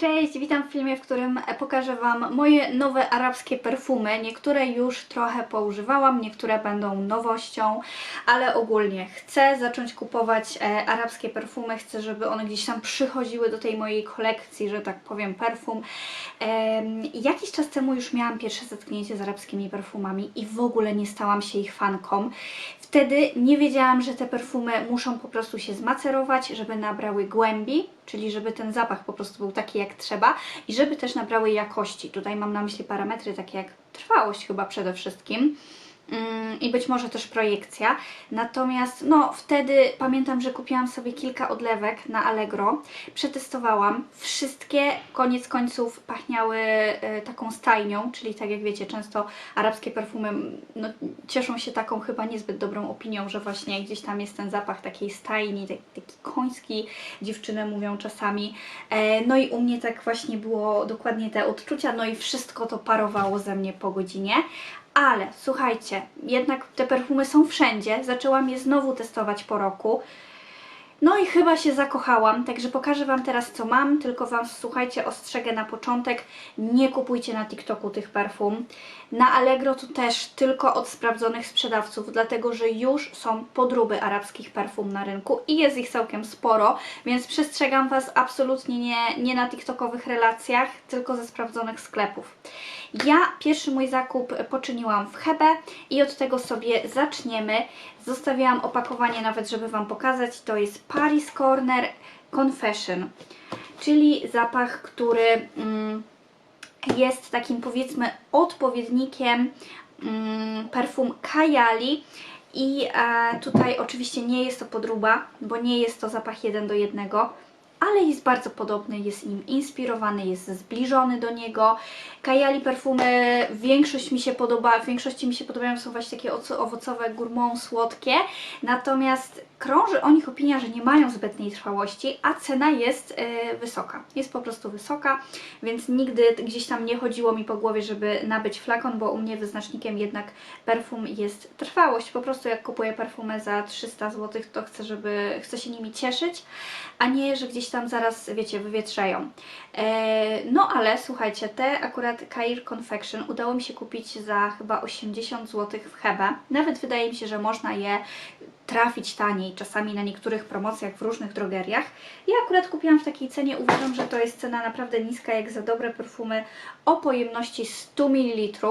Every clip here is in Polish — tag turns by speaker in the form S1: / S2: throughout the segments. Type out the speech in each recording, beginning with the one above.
S1: Cześć, witam w filmie, w którym pokażę Wam moje nowe arabskie perfumy. Niektóre już trochę poużywałam, niektóre będą nowością, ale ogólnie chcę zacząć kupować e, arabskie perfumy. Chcę, żeby one gdzieś tam przychodziły do tej mojej kolekcji, że tak powiem, perfum. Jakiś czas temu już miałam pierwsze zetknięcie z arabskimi perfumami i w ogóle nie stałam się ich fanką. Wtedy nie wiedziałam, że te perfumy muszą po prostu się zmacerować, żeby nabrały głębi, czyli żeby ten zapach po prostu był taki jak trzeba i żeby też nabrały jakości. Tutaj mam na myśli parametry takie jak trwałość chyba przede wszystkim. Mm, I być może też projekcja. Natomiast no wtedy pamiętam, że kupiłam sobie kilka odlewek na Allegro. Przetestowałam. Wszystkie koniec końców pachniały e, taką stajnią, czyli tak jak wiecie, często arabskie perfumy no, cieszą się taką chyba niezbyt dobrą opinią, że właśnie gdzieś tam jest ten zapach takiej stajni, taki, taki koński, dziewczyny mówią czasami. E, no i u mnie tak właśnie było dokładnie te odczucia, no i wszystko to parowało ze mnie po godzinie. Ale słuchajcie, jednak te perfumy są wszędzie. Zaczęłam je znowu testować po roku. No i chyba się zakochałam, także pokażę Wam teraz co mam, tylko Wam słuchajcie, ostrzegę na początek, nie kupujcie na TikToku tych perfum. Na Allegro to też tylko od sprawdzonych sprzedawców, dlatego że już są podróby arabskich perfum na rynku i jest ich całkiem sporo, więc przestrzegam Was absolutnie nie, nie na TikTokowych relacjach, tylko ze sprawdzonych sklepów. Ja pierwszy mój zakup poczyniłam w Hebe i od tego sobie zaczniemy. Zostawiałam opakowanie nawet, żeby Wam pokazać. To jest Paris Corner Confession, czyli zapach, który mm, jest takim powiedzmy odpowiednikiem mm, perfum Kajali. I e, tutaj oczywiście nie jest to podróba, bo nie jest to zapach jeden do jednego ale jest bardzo podobny, jest nim inspirowany, jest zbliżony do niego. Kajali perfumy, większość mi się podoba, większości mi się podobają, są właśnie takie oco- owocowe, gourmand, słodkie, natomiast krąży o nich opinia, że nie mają zbytniej trwałości, a cena jest e, wysoka. Jest po prostu wysoka, więc nigdy gdzieś tam nie chodziło mi po głowie, żeby nabyć flakon, bo u mnie wyznacznikiem jednak perfum jest trwałość. Po prostu jak kupuję perfumy za 300 zł, to chcę, żeby, chcę się nimi cieszyć, a nie, że gdzieś tam zaraz, wiecie, wywietrzają. E, no ale słuchajcie, te akurat Kair Confection udało mi się kupić za chyba 80 zł w Hebe. Nawet wydaje mi się, że można je trafić taniej, czasami na niektórych promocjach w różnych drogeriach. Ja akurat kupiłam w takiej cenie, uważam, że to jest cena naprawdę niska, jak za dobre perfumy o pojemności 100 ml.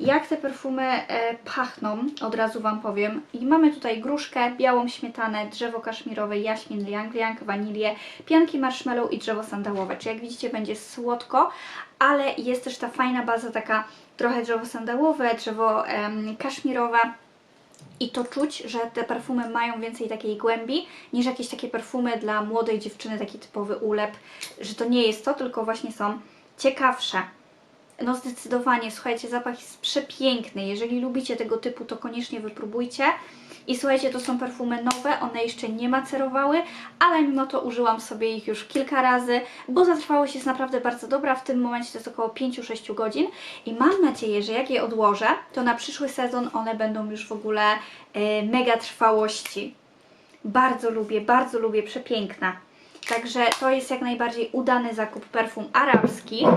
S1: Jak te perfumy e, pachną, od razu Wam powiem. I mamy tutaj gruszkę, białą śmietanę, drzewo kaszmirowe, jaśmin, liang liang, wanilię, pianki marshmallow i drzewo sandałowe. Czy jak widzicie będzie słodko, ale jest też ta fajna baza taka trochę drzewo sandałowe, drzewo kaszmirowe. I to czuć, że te perfumy mają więcej takiej głębi niż jakieś takie perfumy dla młodej dziewczyny, taki typowy ulep, że to nie jest to, tylko właśnie są ciekawsze. No zdecydowanie, słuchajcie, zapach jest przepiękny. Jeżeli lubicie tego typu, to koniecznie wypróbujcie. I słuchajcie, to są perfumy nowe, one jeszcze nie macerowały, ale mimo to użyłam sobie ich już kilka razy, bo zatrwałość jest naprawdę bardzo dobra. W tym momencie to jest około 5-6 godzin i mam nadzieję, że jak je odłożę, to na przyszły sezon one będą już w ogóle e, mega trwałości. Bardzo lubię, bardzo lubię, przepiękna. Także to jest jak najbardziej udany zakup perfum arabskich.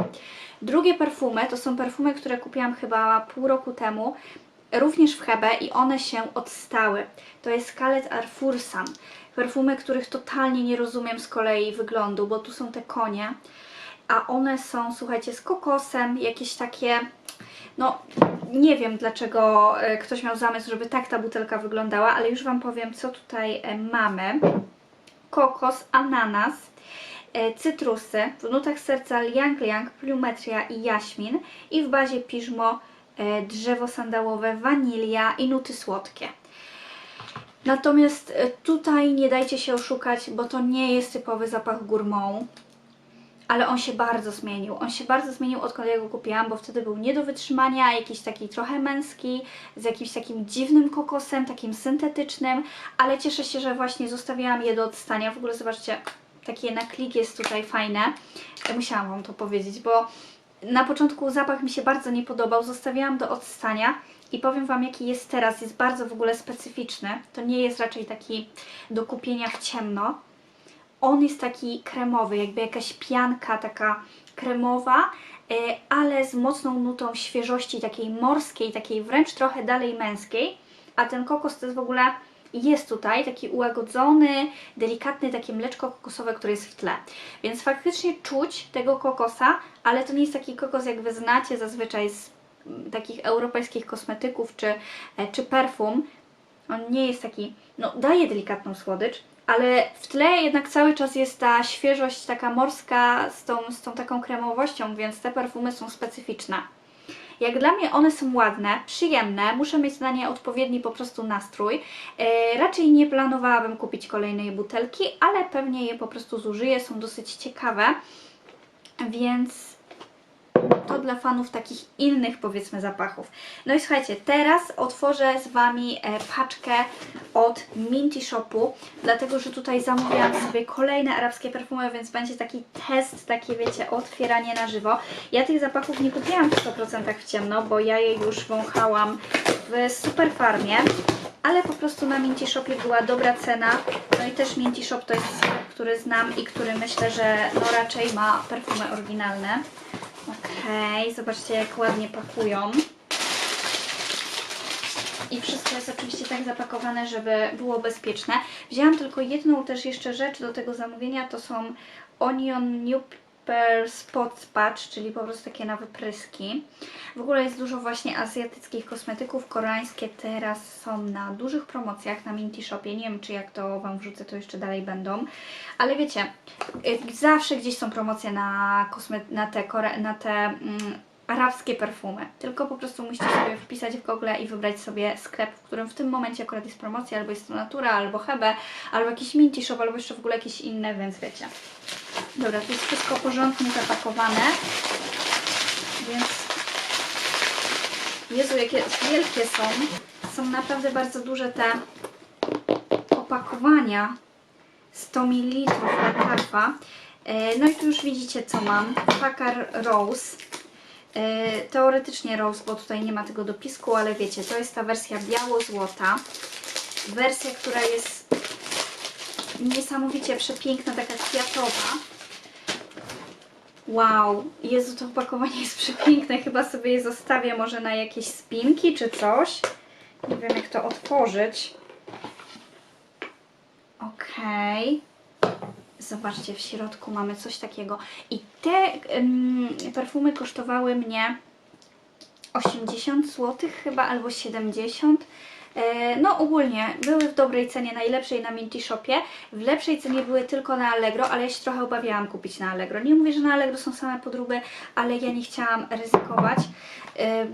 S1: Drugie perfumy to są perfumy, które kupiłam chyba pół roku temu, również w Hebe i one się odstały. To jest Khaled Arfursan. Perfumy, których totalnie nie rozumiem z kolei wyglądu, bo tu są te konie, a one są, słuchajcie, z kokosem, jakieś takie no, nie wiem dlaczego e, ktoś miał zamysł, żeby tak ta butelka wyglądała, ale już Wam powiem, co tutaj e, mamy. Kokos, ananas, e, cytrusy, w nutach serca liang liang, plumetria i jaśmin i w bazie piżmo, drzewo sandałowe, wanilia i nuty słodkie. Natomiast e, tutaj nie dajcie się oszukać, bo to nie jest typowy zapach gourmand ale on się bardzo zmienił. On się bardzo zmienił odkąd ja go kupiłam, bo wtedy był nie do wytrzymania, jakiś taki trochę męski, z jakimś takim dziwnym kokosem, takim syntetycznym, ale cieszę się, że właśnie zostawiałam je do odstania. W ogóle zobaczcie, takie na klik jest tutaj fajne. Musiałam Wam to powiedzieć, bo na początku zapach mi się bardzo nie podobał, zostawiałam do odstania i powiem Wam jaki jest teraz, jest bardzo w ogóle specyficzny. To nie jest raczej taki do kupienia w ciemno. on jest taki kremowy, jakby jakaś pianka taka kremowa, e, ale z mocną nutą świeżości takiej morskiej, takiej wręcz trochę dalej męskiej. A ten kokos to jest w ogóle jest tutaj taki ułagodzony, delikatny takie mleczko kokosowe, które jest w tle. Więc faktycznie czuć tego kokosa, ale to nie jest taki kokos, jak wy znacie zazwyczaj z mm, takich europejskich kosmetyków czy, e, czy perfum. On nie jest taki, no daje delikatną słodycz, ale w tle jednak cały czas jest ta świeżość taka morska z tą, z tą taką kremowością, więc te perfumy są specyficzne. Jak dla mnie one są ładne, przyjemne, muszę mieć na nie odpowiedni po prostu nastrój. E, raczej nie planowałabym kupić kolejnej butelki, ale pewnie je po prostu zużyję, są dosyć ciekawe, więc to dla fanów takich innych powiedzmy zapachów. No i słuchajcie, teraz otworzę z Wami e, paczkę od Minty Shopu, dlatego że tutaj zamówiłam sobie kolejne arabskie perfumy, więc będzie taki test, takie wiecie, otwieranie na żywo. Ja tych zapachów nie kupiłam w 100% w ciemno, bo ja je już wąchałam w Superfarmie, ale po prostu na Minty Shopie była dobra cena. No i też Minty Shop to jest sklep, który znam i który myślę, że no raczej ma perfumy oryginalne. Okej, zobaczcie jak ładnie pakują. I wszystko jest oczywiście tak zapakowane, żeby było bezpieczne. Wzięłam tylko jedną też jeszcze rzecz do tego zamówienia, to są Onion New Pearl Spot Patch, czyli po prostu takie na wypryski. W ogóle jest dużo właśnie azjatyckich kosmetyków. Koreańskie teraz są na dużych promocjach na Minty Shopie. Nie wiem, czy jak to Wam wrzucę, to jeszcze dalej będą. Ale wiecie, y, zawsze gdzieś są promocje na, kosme- na te, na te mm, arabskie perfumy. Tylko po prostu musicie sobie wpisać w Google i wybrać sobie sklep, w którym w tym momencie akurat jest promocja, albo jest to Natura, albo Hebe, albo jakiś Minty Shop, albo jeszcze w ogóle jakieś inne, więc wiecie. Dobra, to jest wszystko porządnie zapakowane. Więc Jezu, jakie wielkie są. Są naprawdę bardzo duże te opakowania. 100 ml latarfa. E, No i tu już widzicie co mam. Pakar Rose. E, Teoretycznie Rose, bo tutaj nie ma tego dopisku, ale wiecie, to jest ta wersja biało-złota. Wersja, która jest niesamowicie przepiękna, taka kwiatowa. Wow, Jezu, to opakowanie jest przepiękne. Chyba sobie je zostawię może na jakieś spinki czy coś. Nie wiem jak to otworzyć. Okej. Zobaczcie, w środku mamy coś takiego. I te em, perfumy kosztowały mnie 80 zł chyba, albo 70. E, No ogólnie były w dobrej cenie, najlepszej na Minty Shopie. W lepszej cenie były tylko na Allegro, ale ja się trochę obawiałam kupić na Allegro. Nie mówię, że na Allegro są same podróby, ale ja nie chciałam ryzykować,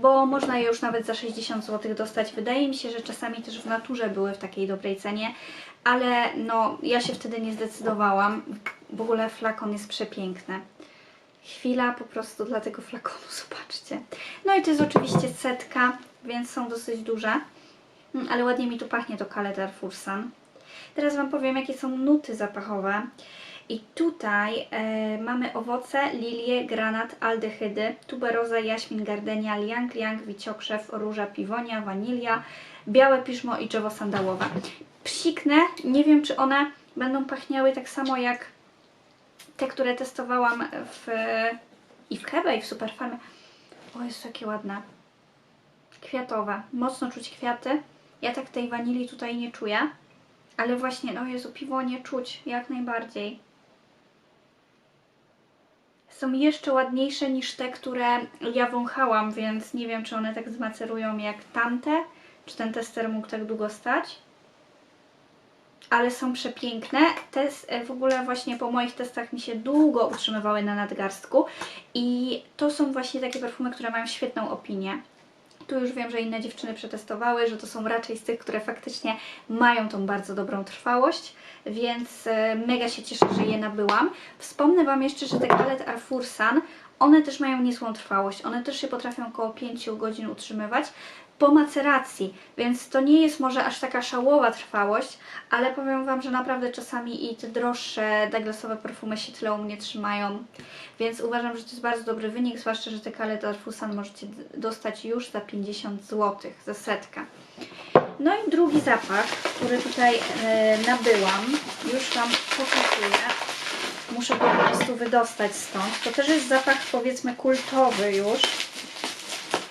S1: bo można je już nawet za 60 zł dostać. Wydaje mi się, że czasami też w naturze były w takiej dobrej cenie, ale no ja się wtedy nie zdecydowałam. W ogóle flakon jest przepiękny. Chwila po prostu dla tego flakonu, zobaczcie. No i to jest oczywiście setka, więc są dosyć duże. Mm, Ale ładnie mi tu pachnie to Calais Darfursan. Teraz Wam powiem, jakie są nuty zapachowe. I tutaj e, mamy owoce, lilie, granat, aldehydy, tuberoza, jaśmin, gardenia, liang, liang, wiciokrzew, róża, piwonia, wanilia, białe piżmo i drzewo sandałowe. Psiknę, nie wiem czy one będą pachniały tak samo jak te, które testowałam w, i w Hebe i w Superfarmie. O, jest takie ładne. Kwiatowe. Mocno czuć kwiaty. Ja tak tej wanilii tutaj nie czuję. Ale właśnie, no Jezu, piwo nie czuć jak najbardziej. Są jeszcze ładniejsze niż te, które ja wąchałam, więc nie wiem, czy one tak zmacerują jak tamte. Czy ten tester mógł tak długo stać. Ale są przepiękne. Te w ogóle właśnie po moich testach mi się długo utrzymywały na nadgarstku. I to są właśnie takie perfumy, które mają świetną opinię. Tu już wiem, że inne dziewczyny przetestowały, że to są raczej z tych, które faktycznie mają tą bardzo dobrą trwałość, więc e, mega się cieszę, że je nabyłam. Wspomnę Wam jeszcze, że te Galet Arfursan, one też mają niezłą trwałość. One też się potrafią około 5 godzin utrzymywać po maceracji, więc to nie jest może aż taka szałowa trwałość, ale powiem Wam, że naprawdę czasami i te droższe Douglasowe perfumy się tyle u mnie trzymają, więc uważam, że to jest bardzo dobry wynik, zwłaszcza, że te Calais Darfusan możecie d- dostać już za 50 zł, za setkę. No i drugi zapach, który tutaj e, nabyłam, już Wam pokazuję. muszę po prostu wydostać stąd. To też jest zapach powiedzmy kultowy już,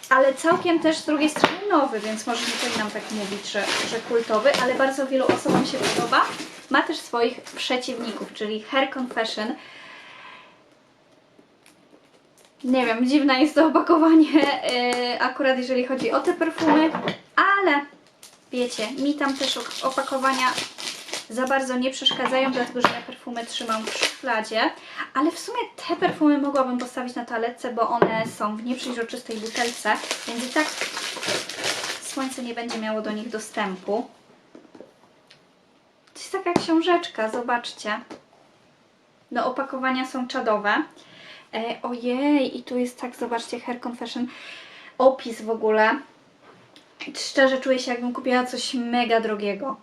S1: ale całkiem też z drugiej strony nowy, więc może nie powinnam tak mówić, że, że kultowy, ale bardzo wielu osobom się podoba. Ma też swoich przeciwników, czyli Hair Confession. Nie wiem, dziwne jest to opakowanie, yy, akurat jeżeli chodzi o te perfumy, ale wiecie, mi tam też opakowania za bardzo nie przeszkadzają, dlatego że ja perfumy trzymam w szufladzie, ale w sumie te perfumy mogłabym postawić na toaletce, bo one są w nieprzejrzystej butelce, więc i tak słońce nie będzie miało do nich dostępu. To jest taka książeczka, zobaczcie. No opakowania są czadowe. E, ojej, i tu jest tak, zobaczcie, Hair Confession, opis w ogóle. Szczerze czuję się, jakbym kupiła coś mega drogiego.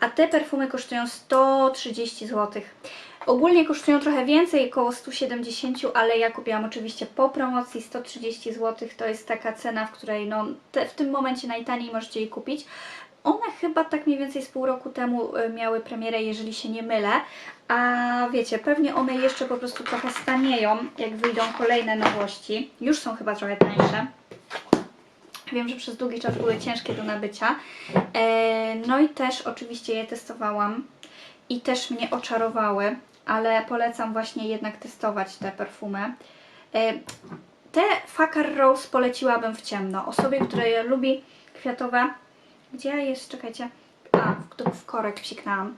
S1: A te perfumy kosztują 130 zł. Ogólnie kosztują trochę więcej, około 170, ale ja kupiłam oczywiście po promocji 130 zł. To jest taka cena, w której no, te, w tym momencie najtaniej możecie je kupić. One chyba tak mniej więcej z pół roku temu y, miały premierę, jeżeli się nie mylę. A wiecie, pewnie one jeszcze po prostu trochę stanieją, jak wyjdą kolejne nowości. Już są chyba trochę tańsze. Wiem, że przez długi czas były ciężkie do nabycia. E, no i też oczywiście je testowałam i też mnie oczarowały, ale polecam właśnie jednak testować te perfumy. E, te Fakar Rose poleciłabym w ciemno. Osobie, która lubi kwiatowe. Gdzie jest? Czekajcie. A, w, w korek psiknęłam.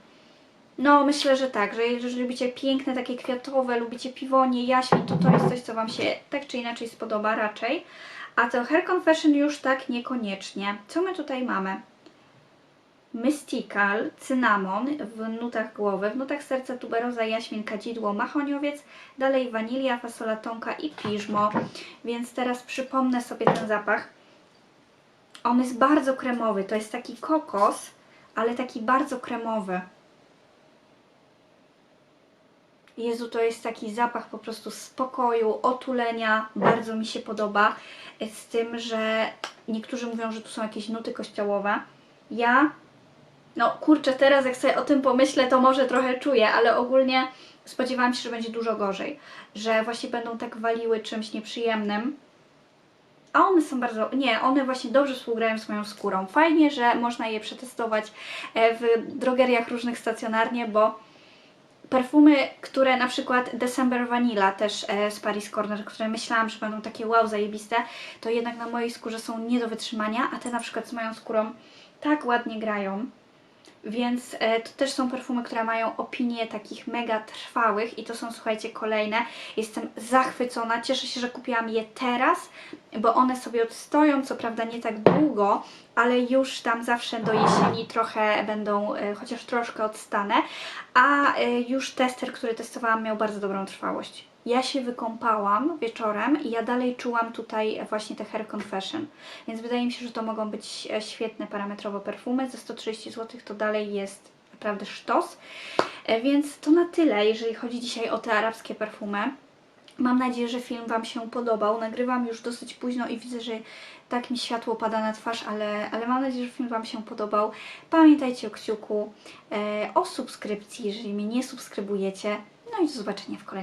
S1: No, myślę, że tak, że jeżeli lubicie piękne, takie kwiatowe, lubicie piwonie, jaśmin, to to jest coś, co Wam się tak czy inaczej spodoba raczej. A to Hair Confession już tak niekoniecznie. Co my tutaj mamy? Mystical, cynamon w nutach głowy, w nutach serca tuberoza, jaśmin, kadzidło, mahoniowiec, dalej wanilia, fasola tonka i piżmo. Więc teraz przypomnę sobie ten zapach. On jest bardzo kremowy, to jest taki kokos, ale taki bardzo kremowy. Jezu, to jest taki zapach po prostu spokoju, otulenia, bardzo mi się podoba. Z tym, że niektórzy mówią, że tu są jakieś nuty kościołowe. Ja, no kurczę, teraz jak sobie o tym pomyślę, to może trochę czuję, ale ogólnie spodziewałam się, że będzie dużo gorzej. Że właśnie będą tak waliły czymś nieprzyjemnym. A one są bardzo. Nie, one właśnie dobrze współgrają z moją skórą. Fajnie, że można je przetestować e, w drogeriach różnych stacjonarnie, bo perfumy, które na przykład December Vanilla też e, z Paris Corner, które myślałam, że będą takie wow zajebiste, to jednak na mojej skórze są nie do wytrzymania, a te na przykład z moją skórą tak ładnie grają. Więc e, to też są perfumy, które mają opinie takich mega trwałych i to są, słuchajcie, kolejne. Jestem zachwycona, cieszę się, że kupiłam je teraz, bo one sobie odstoją, co prawda nie tak długo, ale już tam zawsze do jesieni trochę będą, e, chociaż troszkę odstanę, a e, już tester, który testowałam miał bardzo dobrą trwałość. Ja się wykąpałam wieczorem i ja dalej czułam tutaj właśnie te Hair Confession, więc wydaje mi się, że to mogą być e, świetne parametrowe perfumy. Za 130 zł to dalej jest naprawdę sztos. E, Więc to na tyle, jeżeli chodzi dzisiaj o te arabskie perfumy. Mam nadzieję, że film Wam się podobał. Nagrywam już dosyć późno i widzę, że tak mi światło pada na twarz, ale, ale mam nadzieję, że film Wam się podobał. Pamiętajcie o kciuku, e, o subskrypcji, jeżeli mnie nie subskrybujecie. No i do zobaczenia w kolejnym